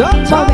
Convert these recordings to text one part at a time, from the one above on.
เชิ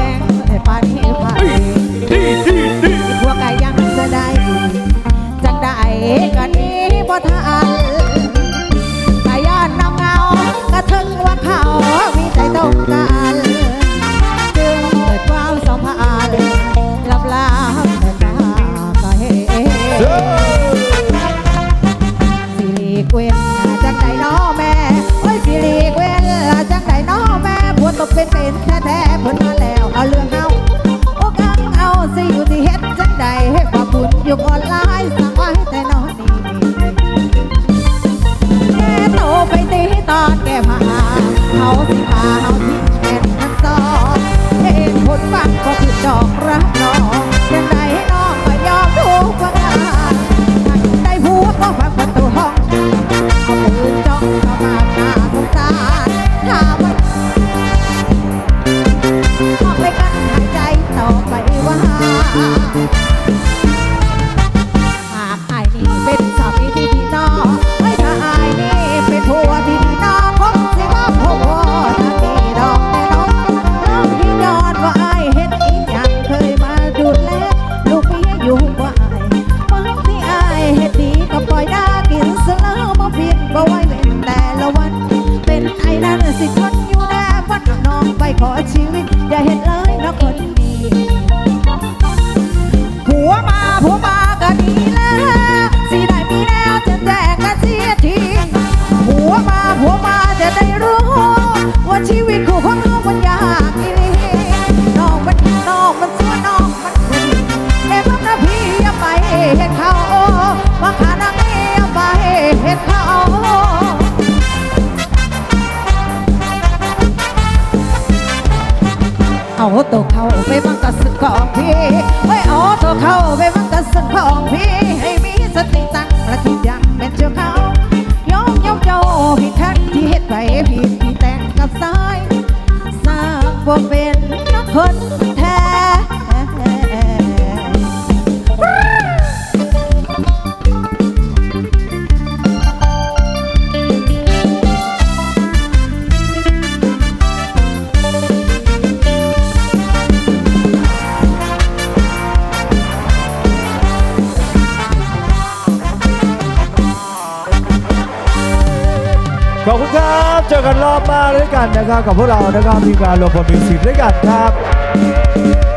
วมาผัวมาก็ดีแล้วสิได้มีแล้วจะแจ้งกันเสียทีผัวมาผัวมาจะได้รู้ว่าชีวิตคู่ของเรามันยากอีหลีน้องมันน้องมันสัวน้องมันคนดีแต่พักนะพี่อย่าไปเห็นเขาว่าขานางนี้ย่าไปเห็นเขาเอาตัวเข้า ไปมังกรสุดของพี่ไว้ออตัวเข้าไปมังกรสุดของพี่ให้มีสติตั้งและคิดยังเป็นเจ้าเขายกยกโยผิดทันที่เฮ็ดไปผิดที่แต่งกับสายสร้างบ่เป็นนักคน ขอบคุณครับ เจอกันรอบมาด้วยกันนะครับ กับพวกเรานะครับทีมงานรวมพลมิวสิกด้วยกันครับ